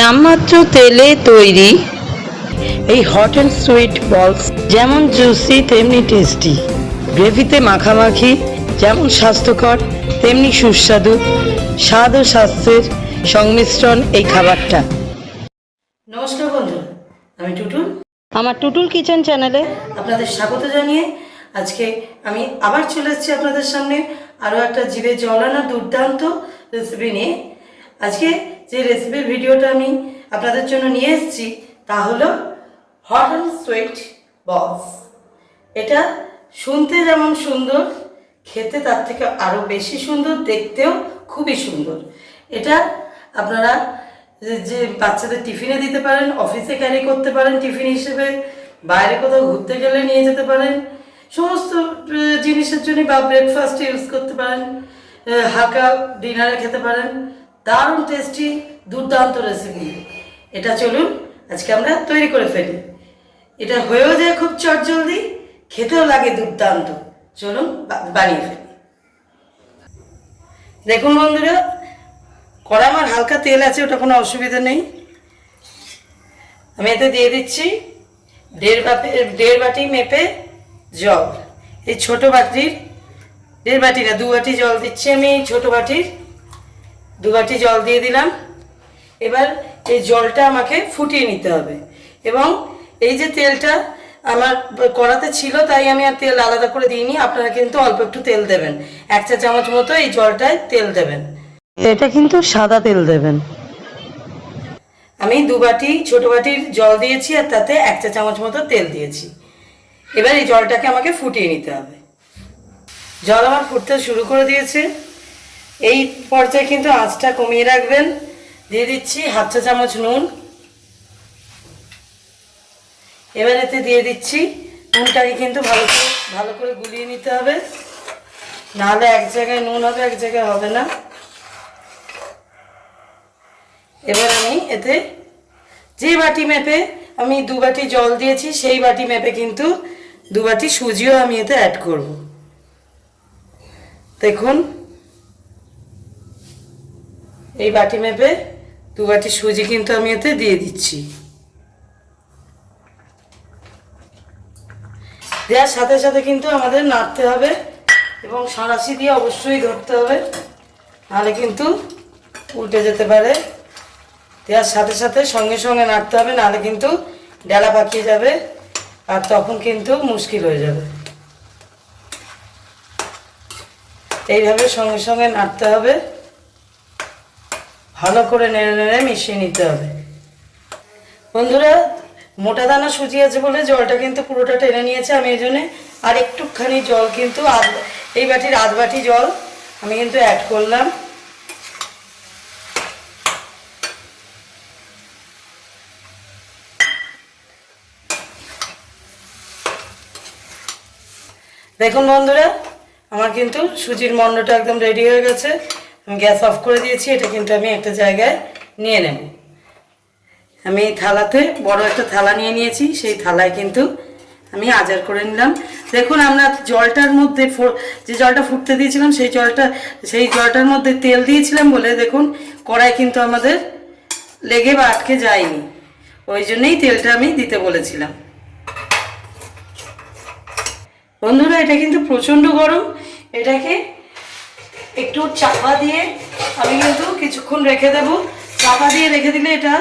নামমাত্র তেলে তৈরি। এই হট অ্যান্ড সুইট বলস যেমন জুসি তেমনি টেস্টি গ্রেভিতে মাখামাখি যেমন স্বাস্থ্যকর তেমনি সুস্বাদু। স্বাদ ও স্বাস্থ্যের সংমিশ্রণ এই খাবারটা। নমস্কার বন্ধু আমি টুটুল আমার টুটুল কিচেন চ্যানেলে আপনাদের স্বাগত জানিয়ে আজকে আমি আবার চলে এসেছি আপনাদের সামনে আরও একটা জিভে জলানো দুর্দান্ত রেসিপি নিয়ে। আজকে যে রেসিপির ভিডিওটা আমি আপনাদের জন্য নিয়ে এসেছি, তা হলো হট অ্যান্ড সুইট বলস এটা শুনতে যেমন সুন্দর, খেতে তার থেকে আরও বেশি সুন্দর, দেখতেও খুবই সুন্দর। এটা আপনারা যে- বাচ্চাদের টিফিনে দিতে পারেন অফিসে ক্যারি করতে পারেন টিফিন হিসেবে, বাইরে কোথাও ঘুরতে গেলে নিয়ে যেতে পারেন। সমস্ত জিনিসের জন্য বা ব্রেকফাস্ট ইউজ করতে পারেন হালকা ডিনারে খেতে পারেন। দারুণ টেস্টি দুর্দান্ত রেসিপি এটা চলুন আজকে আমরা তৈরি করে ফেলি। এটা হয়েও যায় খুব চটজলদি, খেতেও লাগে দুর্দান্ত। চলুন বানিয়ে ফেলি। দেখুন বন্ধুরা কড়া আমার হালকা তেল আছে, ওটা কোনো অসুবিধা নেই। আমি এতে দিয়ে দিচ্ছি দেড় বাপে দেড় বাটি মেপে জল। এই ছোট বাটির, দেড় বাটি না, দু বাটি জল দিচ্ছি আমি ছোট বাটির। দু বাটি জল দিয়ে দিলাম। এবার এই জলটা আমাকে ফুটিয়ে নিতে হবে এবং এই যে তেলটা আমার কড়াতে ছিল তাই আমি আর তেল আলাদা করে দিইনি। আপনারা কিন্তু অল্প একটু তেল দেবেন। এক চা চামচ মতো এই জলটায় তেল দেবেন। এটা কিন্তু সাদা তেল দেবেন। আমি দু বাটি ছোট বাটির জল দিয়েছি আর তাতে এক চা চামচ মতো তেল দিয়েছি। এবার এই জলটাকে আমাকে ফুটিয়ে নিতে হবে। জল আমার ফুটতে শুরু করে দিয়েছে। এই পর্যায়ে কিন্তু আঁচটা কমিয়ে রাখবেন। দিয়ে দিচ্ছি হাফ চা চামচ নুন। এবার এতে দিয়ে দিচ্ছি নুনটাকে কিন্তু ভালো করে ভালো করে গুলিয়ে নিতে হবে। নাহলে এক জায়গায় নুন হবে, এক জায়গায় হবে না। এবার আমি এতে যে বাটি মেপে আমি দু বাটি জল দিয়েছি, সেই বাটি মেপে কিন্তু দু বাটি সুজিও আমি এতে অ্যাড করব। দেখুন এই বাটি মেপে দু বাটি সুজি কিন্তু আমি এতে দিয়ে দিচ্ছি। দেওয়ার সাথে সাথে কিন্তু আমাদের নাড়তে হবে এবং সাঁড়াশি দিয়ে অবশ্যই ধরতে হবে, নাহলে কিন্তু উল্টে যেতে পারে। দেওয়ার সাথে সাথে সঙ্গে সঙ্গে নাড়তে হবে, নাহলে কিন্তু ডালা পাকিয়ে যাবে আর তখন কিন্তু মুশকিল হয়ে যাবে। এইভাবে সঙ্গে সঙ্গে নাড়তে হবে। ভালো করে নেড়ে নেড়ে মিশিয়ে নিতে হবে। বন্ধুরা, মোটা দানা সুজি আছে বলে জলটা কিন্তু পুরোটা টেনে নিয়েছে, আমি এই জন্যে আর একটুখানি জল কিন্তু আধ, এই বাটির আধ বাটি জল আমি কিন্তু অ্যাড করলাম। দেখুন বন্ধুরা, আমার কিন্তু সুজির মন্ডটা একদম রেডি হয়ে গেছে। গ্যাস অফ করে দিয়েছি, এটা কিন্তু আমি একটা জায়গায় নিয়ে নেব। আমি এই থালাতে বড় একটা থালা নিয়ে নিয়েছি, সেই থালায় কিন্তু আমি আজার করে নিলাম। দেখুন, আমরা জলটার মধ্যে যে জলটা ফুটতে দিয়েছিলাম, সেই জলটা সেই জলটার মধ্যে তেল দিয়েছিলাম বলে, দেখুন, কড়াই কিন্তু আমাদের লেগে বা আটকে যায়নি। ওই জন্যেই তেলটা আমি দিতে বলেছিলাম। বন্ধুরা, এটা কিন্তু প্রচণ্ড গরম। এটাকে একটু চাপা দিয়ে আমি কিন্তু কিছুক্ষণ রেখে দেব। চাপা দিয়ে রেখে দিলে এটা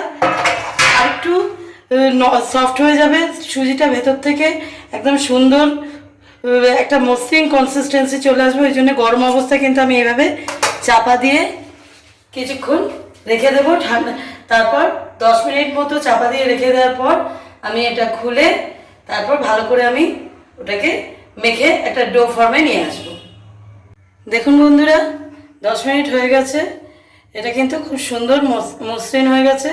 আরেকটু সফট হয়ে যাবে সুজিটা ভেতর থেকে। একদম সুন্দর একটা মসৃণ কনসিস্টেন্সি চলে আসবে। ওই জন্য গরম অবস্থায় কিন্তু আমি এভাবে চাপা দিয়ে কিছুক্ষণ রেখে দেবো। ঠান্ডা, তারপর দশ মিনিট মতো চাপা দিয়ে রেখে দেওয়ার পর আমি এটা খুলে তারপর ভালো করে আমি ওটাকে মেখে একটা ডো ফর্মে নিয়ে আসব। দেখুন বন্ধুরা, দশ মিনিট হয়ে গেছে। এটা কিন্তু খুব সুন্দর মস- মসৃণ হয়ে গেছে।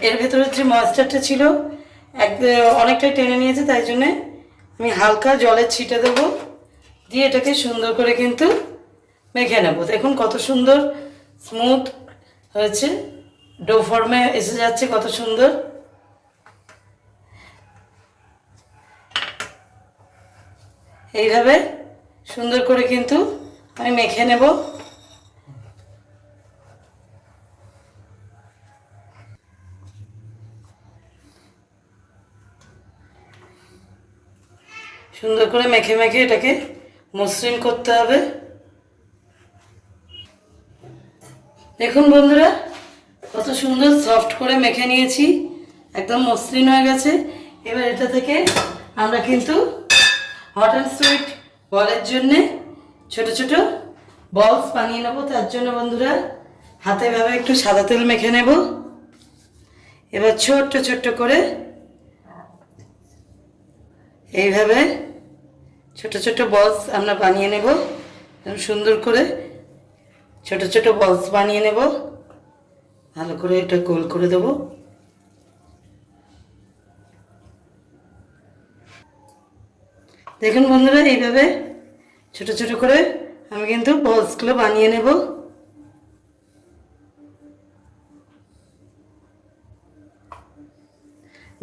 এর ভেতরে যে ময়েশ্চারটা ছিল, এক, অনেকটাই টেনে নিয়েছে, তাই জন্যে আমি হালকা জলের ছিটে দেবো। দিয়ে এটাকে সুন্দর করে কিন্তু মেখে নেব। দেখুন কত সুন্দর স্মুথ হয়েছে। ডো ফর্মে এসে যাচ্ছে কত সুন্দর। এইভাবে সুন্দর করে কিন্তু আমি মেখে নেব। সুন্দর করে মেখে মেখে এটাকে মসৃণ করতে হবে। দেখুন বন্ধুরা, কত সুন্দর সফট করে মেখে নিয়েছি, একদম মসৃণ হয়ে গেছে। এবার এটা থেকে আমরা কিন্তু হট অ্যান্ড সুইট বলের জন্যে ছোট ছোট বলস বানিয়ে নেব। তার জন্য বন্ধুরা হাতে ভাবে একটু সাদা তেল মেখে নেব। এবার ছোট্ট ছোট্ট করে এইভাবে ছোট ছোট বলস আমরা বানিয়ে নেব। সুন্দর করে ছোট ছোট বলস বানিয়ে নেব। ভালো করে এটা গোল করে দেবো। দেখুন বন্ধুরা, এইভাবে ছোট ছোট করে আমি কিন্তু বলসগুলো বানিয়ে নেব।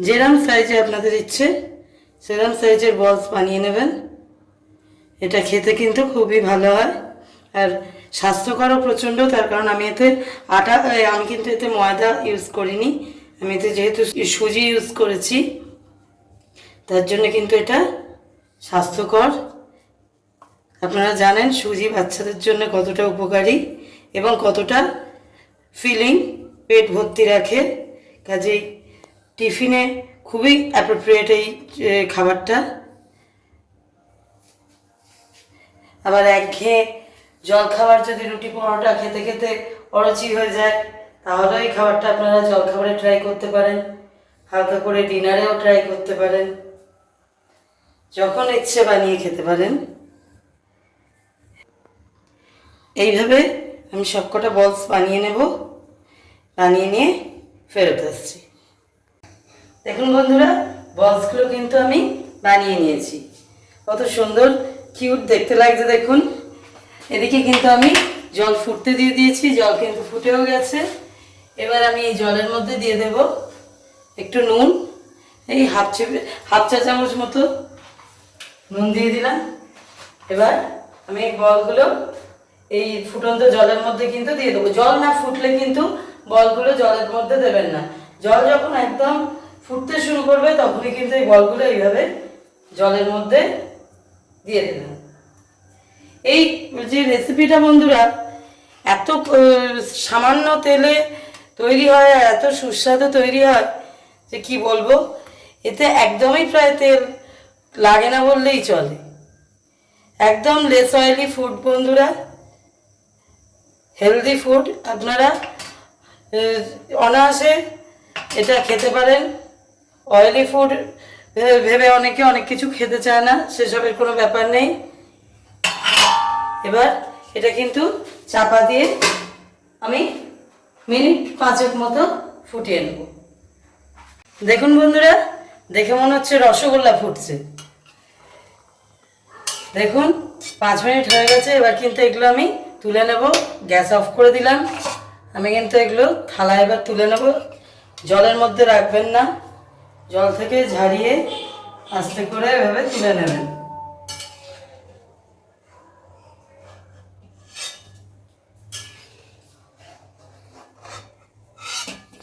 যেরম সাইজে আপনাদের ইচ্ছে, সেরম সাইজের বলস বানিয়ে নেবেন। এটা খেতে কিন্তু খুবই ভালো হয়, আর স্বাস্থ্যকরও প্রচণ্ড, তার কারণ আমি এতে আটা আমি কিন্তু এতে ময়দা ইউজ করিনি। আমি এতে যেহেতু সুজি ইউজ করেছি, তার জন্য কিন্তু এটা স্বাস্থ্যকর। আপনারা জানেন সুজি বাচ্চাদের জন্য কতটা উপকারী এবং কতটা ফিলিং পেট ভর্তি রাখে। কাজেই টিফিনে খুবই অ্যাপ্রোপ্রিয়েট এই খাবারটা। আবার একঘেয়ে জল খাবার যদি রুটি পরোটা খেতে খেতে অরুচি হয়ে যায় তাহলে এই খাবারটা আপনারা জল খাবারে ট্রাই করতে পারেন। হালকা করে ডিনারেও ট্রাই করতে পারেন। যখন ইচ্ছে বানিয়ে খেতে পারেন। এইভাবে আমি সবকটা বলস বানিয়ে নেব, বানিয়ে নিয়ে ফেরত আসছি। দেখুন বন্ধুরা বলসগুলো কিন্তু আমি বানিয়ে নিয়েছি। কত সুন্দর কিউট দেখতে লাগছে দেখুন। এদিকে কিন্তু আমি জল ফুটতে দিয়ে দিয়েছি, জল কিন্তু ফুটেও গেছে। এবার আমি এই জলের মধ্যে দিয়ে দেব একটু নুন, এই হাফ চেপে হাফ চা চামচ মতো নুন দিয়ে দিলাম। এবার আমি এই বলগুলো এই ফুটন্ত জলের মধ্যে কিন্তু দিয়ে দেবো। জল না ফুটলে কিন্তু বলগুলো জলের মধ্যে দেবেন না। জল যখন একদম ফুটতে শুরু করবে, তখনই কিন্তু এই বলগুলো এইভাবে জলের মধ্যে দিয়ে দেবেন। এই যে রেসিপিটা বন্ধুরা, এত সামান্য তেলে তৈরি হয় আর এত সুস্বাদু তৈরি হয় যে কি বলব? এতে একদমই প্রায় তেল লাগে না বললেই চলে। একদম লেস অয়েলি ফুড বন্ধুরা। হেলদি ফুড আপনারা অনায়াসে এটা খেতে পারেন। অয়েলি ফুড ভেবে অনেকে অনেক কিছু খেতে চায় না, সেসবের কোনো ব্যাপার নেই। এবার এটা কিন্তু চাপা দিয়ে আমি মিনিট পাঁচেক মতো ফুটিয়ে নেব। দেখুন বন্ধুরা, দেখে মনে হচ্ছে রসগোল্লা ফুটছে। দেখুন, পাঁচ মিনিট হয়ে গেছে, এবার কিন্তু এগুলো আমি তুলে নেব, গ্যাস অফ করে দিলাম। আমি কিন্তু এগুলো থালা এবার তুলে নেব। জলের মধ্যে রাখবেন না, জল থেকে ঝাড়িয়ে আস্তে করে এভাবে তুলে নেবেন।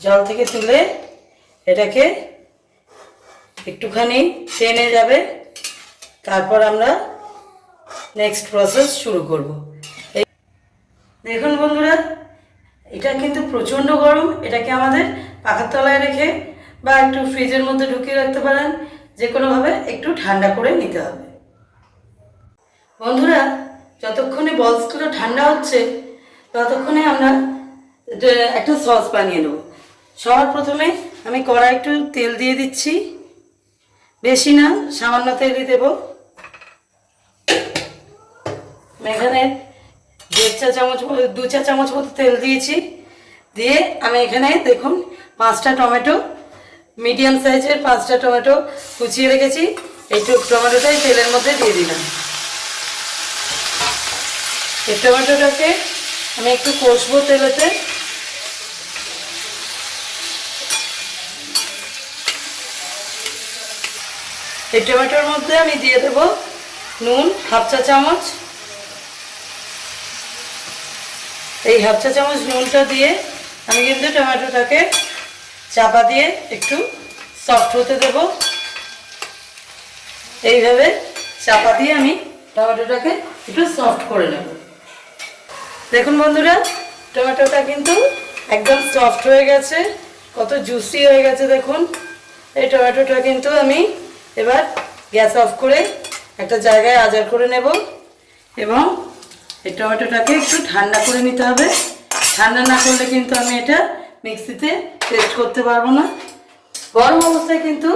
জল থেকে তুলে এটাকে একটুখানি টেনে যাবে। তারপর আমরা নেক্সট প্রসেস শুরু করব। দেখুন বন্ধুরা, এটা কিন্তু প্রচণ্ড গরম, এটাকে আমাদের পাখার তলায় রেখে বা একটু ফ্রিজের মধ্যে ঢুকিয়ে রাখতে পারেন যে কোনোভাবে একটু ঠান্ডা করে নিতে হবে। বন্ধুরা, যতক্ষণে বলসগুলো ঠান্ডা হচ্ছে, ততক্ষণে আমরা একটা সস বানিয়ে নেব। সবার প্রথমে আমি কড়াই একটু তেল দিয়ে দিচ্ছি। বেশি না, সামান্য তেলই দেবো। এখানে দেড় চা চামচ দু চা চামচ মতো তেল দিয়েছি। দিয়ে আমি এখানে দেখুন পাঁচটা টমেটো, মিডিয়াম সাইজের পাঁচটা টমেটো কুচিয়ে রেখেছি। এইটু টমেটোটাই তেলের মধ্যে দিয়ে দিলাম। এই টমেটোটাকে আমি একটু কষবো তেলেতে। এই টমেটোর মধ্যে আমি দিয়ে দেব নুন, হাফ চা চামচ। এই হাফ চা চামচ নুনটা দিয়ে আমি কিন্তু টমেটোটাকে চাপা দিয়ে একটু সফট হতে দেব। এইভাবে চাপা দিয়ে আমি টমেটোটাকে একটু সফট করে নেব। দেখুন বন্ধুরা, টমেটোটা কিন্তু একদম সফট হয়ে গেছে, কত জুসি হয়ে গেছে দেখুন। এই টমেটোটা কিন্তু আমি এবার গ্যাস অফ করে একটা জায়গায় আজার করে নেব এবং এই টমেটোটাকে একটু ঠান্ডা করে নিতে হবে। ঠান্ডা না করলে কিন্তু আমি এটা মিক্সিতে পেস্ট করতে পারব না। গরম অবস্থায় কিন্তু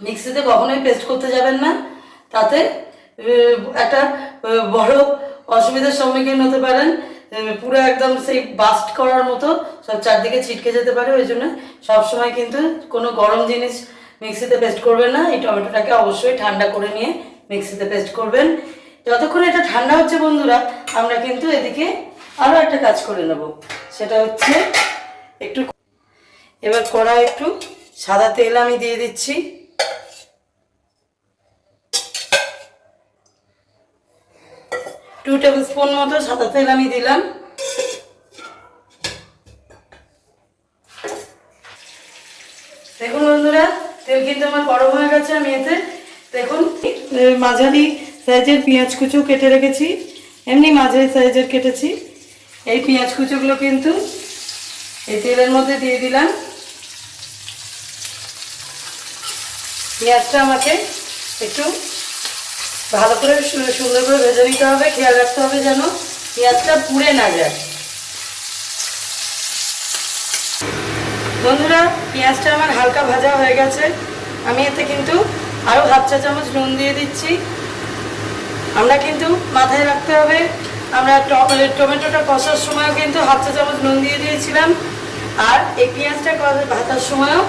মিক্সিতে কখনোই পেস্ট করতে যাবেন না। তাতে একটা বড় অসুবিধার সম্মুখীন হতে পারেন। পুরো একদম সেই বাস্ট করার মতো সব চারদিকে ছিটকে যেতে পারে। ওই জন্য সবসময় কিন্তু কোনো গরম জিনিস মিক্সিতে পেস্ট করবেন না। এই টমেটোটাকে অবশ্যই ঠান্ডা করে নিয়ে মিক্সিতে পেস্ট করবেন। যতক্ষণ এটা ঠান্ডা হচ্ছে বন্ধুরা, আমরা কিন্তু এদিকে আরও একটা কাজ করে নেব। সেটা হচ্ছে একটু এবার কড়া একটু সাদা তেল আমি দিয়ে দিচ্ছি। টু টেবিল স্পুন মতো সাদা তেল আমি দিলাম। দেখুন বন্ধুরা, তেল কিন্তু আমার গরম হয়ে গেছে আমি এতে, দেখুন মাঝারি সাইজের পেঁয়াজ কুচো কেটে রেখেছি, এমনি মাঝারি সাইজের কেটেছি। এই পেঁয়াজ কুচোগুলো কিন্তু এই তেলের মধ্যে দিয়ে দিলাম। পেঁয়াজটা আমাকে একটু ভালো করে সুন্দর করে ভেজে নিতে হবে, খেয়াল রাখতে হবে যেন পেঁয়াজটা পুড়ে না যায়। বন্ধুরা, পেঁয়াজটা আমার হালকা ভাজা হয়ে গেছে। আমি এতে কিন্তু আরও হাফ চা চামচ নুন দিয়ে দিচ্ছি। আমরা কিন্তু মাথায় রাখতে হবে, আমরা ট- টমেটোটা কষার সময়ও কিন্তু হাফ চা চামচ নুন দিয়ে দিয়েছিলাম, আর এই পেঁয়াজটা ভাজার সময়ও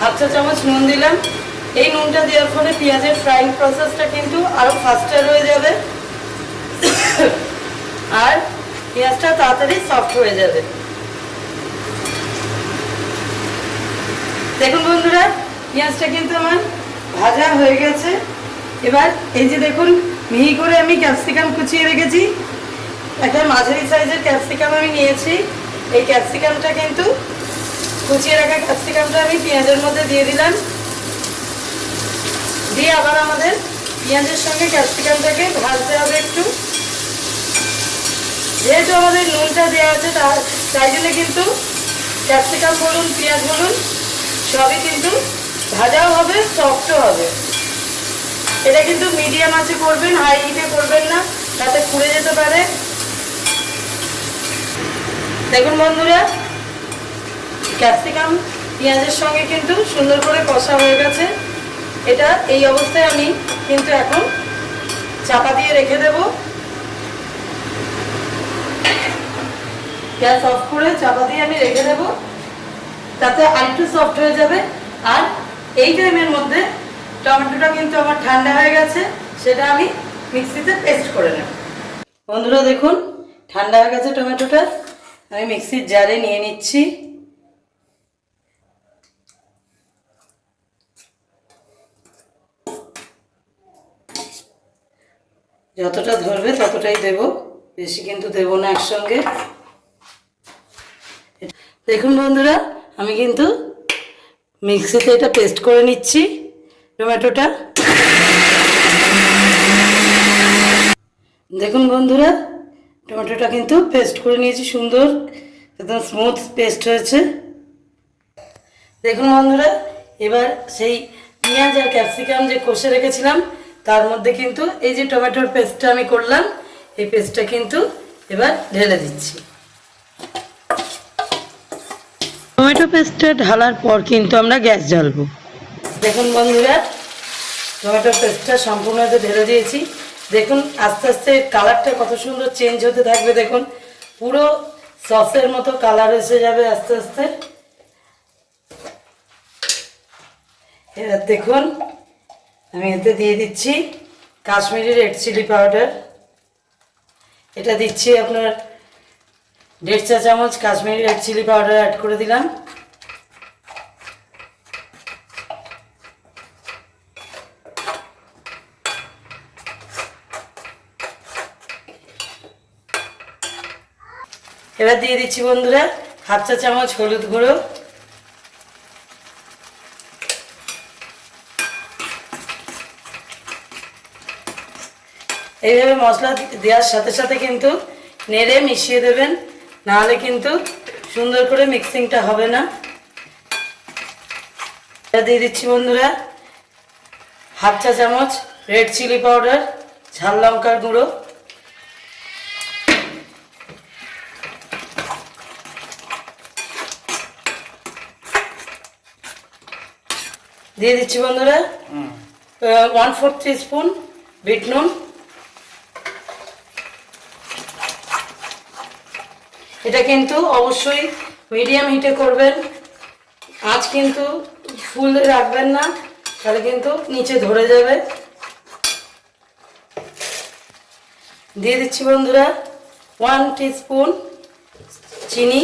হাফ চা চামচ নুন দিলাম। এই নুনটা দেওয়ার ফলে পেঁয়াজের ফ্রাইং প্রসেসটা কিন্তু আরও ফাস্টার হয়ে যাবে, আর পেঁয়াজটা তাড়াতাড়ি সফট হয়ে যাবে। দেখুন বন্ধুরা, পেঁয়াজটা কিন্তু আমার ভাজা হয়ে গেছে। এবার এই যে দেখুন মিহি করে আমি ক্যাপসিকাম কুচিয়ে রেখেছি। একটা মাঝারি সাইজের ক্যাপসিকাম আমি নিয়েছি। এই ক্যাপসিকামটা কিন্তু কুচিয়ে রাখা ক্যাপসিকামটা আমি পেঁয়াজের মধ্যে দিয়ে দিলাম। দিয়ে আবার আমাদের পেঁয়াজের সঙ্গে ক্যাপসিকামটাকে ভাজতে হবে একটু। যেহেতু আমাদের নুনটা দেওয়া আছে তার তাই জন্য কিন্তু ক্যাপসিকাম বলুন, পেঁয়াজ বলুন, সবই কিন্তু ভাজাও হবে সফটও হবে। এটা কিন্তু মিডিয়াম আছে করবেন হাই হিটে করবেন না, তাতে পুড়ে যেতে পারে। দেখুন বন্ধুরা ক্যাপসিকাম পেঁয়াজের সঙ্গে কিন্তু সুন্দর করে কষা হয়ে গেছে। এটা এই অবস্থায় আমি কিন্তু এখন চাপা দিয়ে রেখে দেব। গ্যাস অফ করে চাপা দিয়ে আমি রেখে দেবো। তাতে আরেকটু সফট হয়ে যাবে। আর এই টাইমের মধ্যে টমেটোটা কিন্তু আমার ঠান্ডা হয়ে গেছে, সেটা আমি মিক্সিতে পেস্ট করে নেব। বন্ধুরা দেখুন, ঠান্ডা হয়ে গেছে টমেটোটা। আমি মিক্সির জারে নিয়ে নিচ্ছি। যতটা ধরবে ততটাই দেব, বেশি কিন্তু দেব না একসঙ্গে। দেখুন বন্ধুরা, আমি কিন্তু মিক্সিতে এটা পেস্ট করে নিচ্ছি। টমেটোটা দেখুন বন্ধুরা, টমেটোটা কিন্তু পেস্ট করে নিয়েছি, সুন্দর, একদম স্মুথ পেস্ট হয়েছে। দেখুন বন্ধুরা, এবার সেই পেঁয়াজ আর ক্যাপসিকাম যে কষে রেখেছিলাম, তার মধ্যে কিন্তু এই যে টমেটোর পেস্টটা আমি করলাম, এই পেস্টটা কিন্তু এবার ঢেলে দিচ্ছি। টমেটো পেস্টটা ঢালার পর কিন্তু আমরা গ্যাস জ্বালবো। দেখুন বন্ধুরা, টমেটো পেস্টটা সম্পূর্ণ হতে ঢেলে দিয়েছি। দেখুন, আস্তে আস্তে কালারটা কত সুন্দর চেঞ্জ হতে থাকবে, দেখুন। পুরো সসের মতো কালার এসে যাবে আস্তে আস্তে। এবার দেখুন, আমি এতে দিয়ে দিচ্ছি কাশ্মীরি রেড চিলি পাউডার এটা দিচ্ছি আপনার দেড় চা চামচ Kashmiri red chilli powder add করে দিলাম। এবার দিয়ে দিচ্ছি বন্ধুরা, হাফ চা চামচ হলুদ গুঁড়ো। এইভাবে মশলা দেওয়ার সাথে সাথে কিন্তু নেড়ে মিশিয়ে দেবেন, নাহলে কিন্তু সুন্দর করে মিক্সিংটা হবে না। এটা দিয়ে দিচ্ছি বন্ধুরা, হাফ চা চামচ রেড চিলি পাউডার, ঝাল লঙ্কার গুঁড়ো। দিয়ে দিচ্ছি বন্ধুরা। ওয়ান ফোর থ্রি স্পুন বিট নুন এটা কিন্তু অবশ্যই মিডিয়াম হিটে করবেন। আঁচ কিন্তু ফুল রাখবেন না তাহলে কিন্তু নিচে ধরে যাবে। দিয়ে দিচ্ছি বন্ধুরা ওয়ান স্পুন চিনি।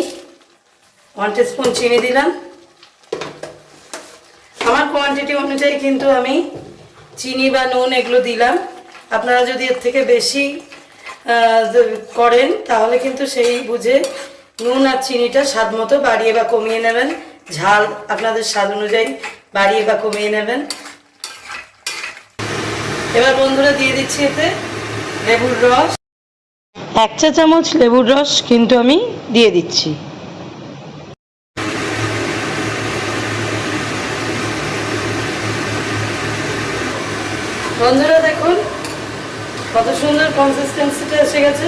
ওয়ান স্পুন চিনি দিলাম। আমার কোয়ান্টিটি অনুযায়ী কিন্তু আমি চিনি বা নুন এগুলো দিলাম। আপনারা যদি এর থেকে বেশি করেন, তাহলে কিন্তু সেই বুঝে নুন আর চিনিটা স্বাদ মতো বাড়িয়ে বা কমিয়ে নেবেন। ঝাল আপনাদের স্বাদ অনুযায়ী বাড়িয়ে বা কমিয়ে নেবেন। এবার বন্ধুরা দিয়ে দিচ্ছি এতে লেবুর রস। এক চা চামচ লেবুর রস কিন্তু আমি দিয়ে দিচ্ছি। বন্ধুরা দেখুন, কত সুন্দর কনসিস্টেন্সিটা এসে গেছে।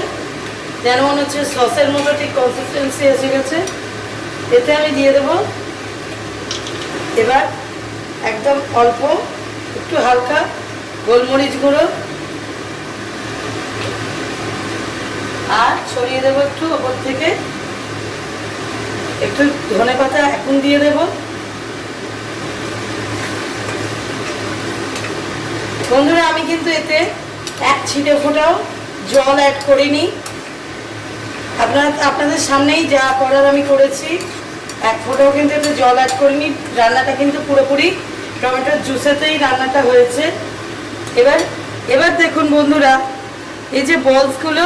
যেন মনে হচ্ছে সসের মতো ঠিক কনসিস্টেন্সি এসে গেছে। এতে আমি দিয়ে দেব, এবার একদম অল্প, একটু হালকা গোলমরিচ গুঁড়ো। আর ছড়িয়ে দেবো একটু ওপর থেকে। একটু ধনে পাতা এখন দিয়ে দেবো। বন্ধুরা, আমি কিন্তু এতে এক ছিটে ফোটাও জল অ্যাড করিনি। আপনারা, আপনাদের সামনেই যা করার আমি করেছি, এক ফোটাও কিন্তু এতে জল অ্যাড করিনি। রান্নাটা কিন্তু পুরোপুরি টমেটোর জুসেতেই রান্নাটা হয়েছে। এবার এবার দেখুন বন্ধুরা, এই যে বলসগুলো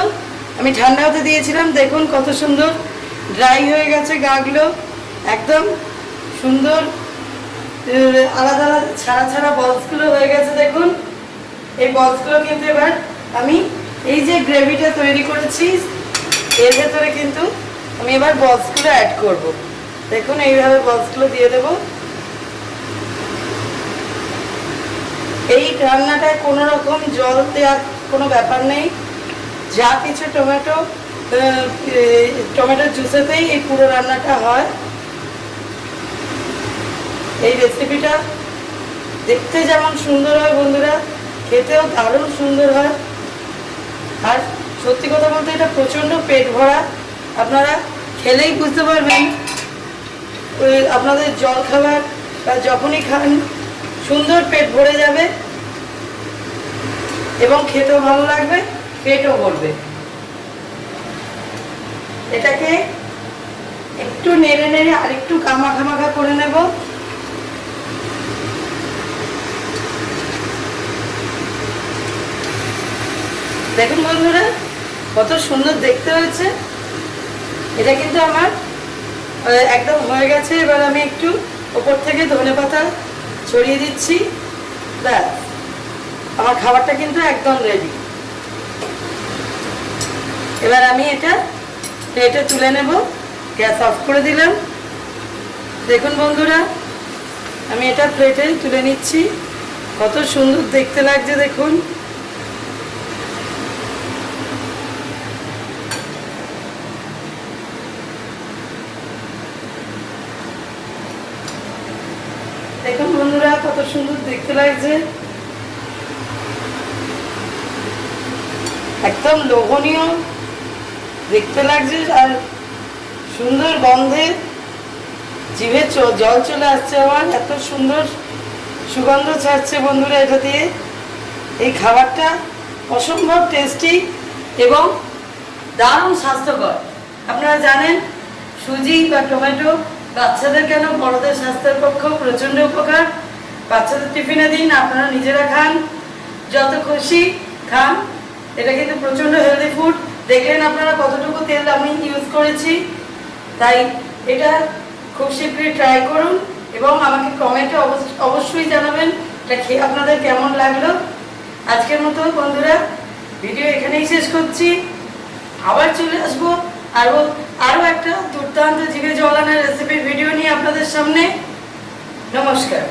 আমি ঠান্ডা হতে দিয়েছিলাম, দেখুন কত সুন্দর ড্রাই হয়ে গেছে গাগুলো। একদম সুন্দর, আলাদা আলাদা, ছাড়া ছাড়া বলসগুলো হয়ে গেছে, দেখুন। এই বলসগুলো কিন্তু এবার আমি এই যে গ্রেভিটা তৈরি করেছি, এর ভেতরে কিন্তু আমি এবার বলসগুলো অ্যাড করব। দেখুন এইভাবে বলসগুলো দিয়ে দেব। এই রান্নাটায় কোনো রকম জল দেওয়ার কোনো ব্যাপার নেই। যা কিছু টমেটো টমেটোর জুসেতেই এই পুরো রান্নাটা হয়। এই রেসিপিটা দেখতে যেমন সুন্দর হয় বন্ধুরা। খেতেও দারুণ সুন্দর হয়। আর সত্যি কথা বলতে এটা প্রচণ্ড পেট ভরা। আপনারা খেলেই বুঝতে পারবেন ওই আপনাদের জল খাবার বা যখনই খান, সুন্দর পেট ভরে যাবে এবং খেতেও ভালো লাগবে, পেটও ভরবে। এটাকে একটু নেড়ে নেড়ে আরেকটু কামাখা মাখা করে নেব। দেখুন বন্ধুরা, কত সুন্দর দেখতে হয়েছে। এটা কিন্তু আমার একদম হয়ে গেছে। এবার আমি একটু ওপর থেকে ধনে পাতা ছড়িয়ে দিচ্ছি। ব্যাস, আমার খাবারটা কিন্তু একদম রেডি এবার আমি এটা প্লেটে তুলে নেব। গ্যাস অফ করে দিলাম। দেখুন বন্ধুরা, আমি এটা প্লেটে তুলে নিচ্ছি। কত সুন্দর দেখতে লাগছে দেখুন দেখুন বন্ধুরা কত সুন্দর দেখতে লাগছে। একদম লোভনীয়। দেখতে লাগছে আর সুন্দর গন্ধে জিভে জল চলে আসছে আমার এত সুন্দর সুগন্ধ ছাড়ছে বন্ধুরা এটা দিয়ে। এই খাবারটা অসম্ভব টেস্টি এবং দারুণ স্বাস্থ্যকর। আপনারা জানেন, সুজি বা টমেটো বাচ্চাদের কেন বড়দের স্বাস্থ্যের পক্ষেও প্রচণ্ড উপকার। বাচ্চাদের টিফিনে দিন, আপনারা নিজেরা খান, যত খুশি খান। এটা কিন্তু প্রচণ্ড হেলদি ফুড দেখলেন আপনারা কতটুকু তেল আমি ইউজ করেছি। তাই এটা খুব শীঘ্রই ট্রাই করুন এবং আমাকে কমেন্টে অবশ্যই জানাবেন এটা খেয়ে আপনাদের কেমন লাগল। আজকের মতো বন্ধুরা ভিডিও এখানেই শেষ করছি। আবার চলে আসব আরও আরও একটা দুর্দান্ত জিভে জলানোর রেসিপির ভিডিও নিয়ে আপনাদের সামনে। নমস্কার।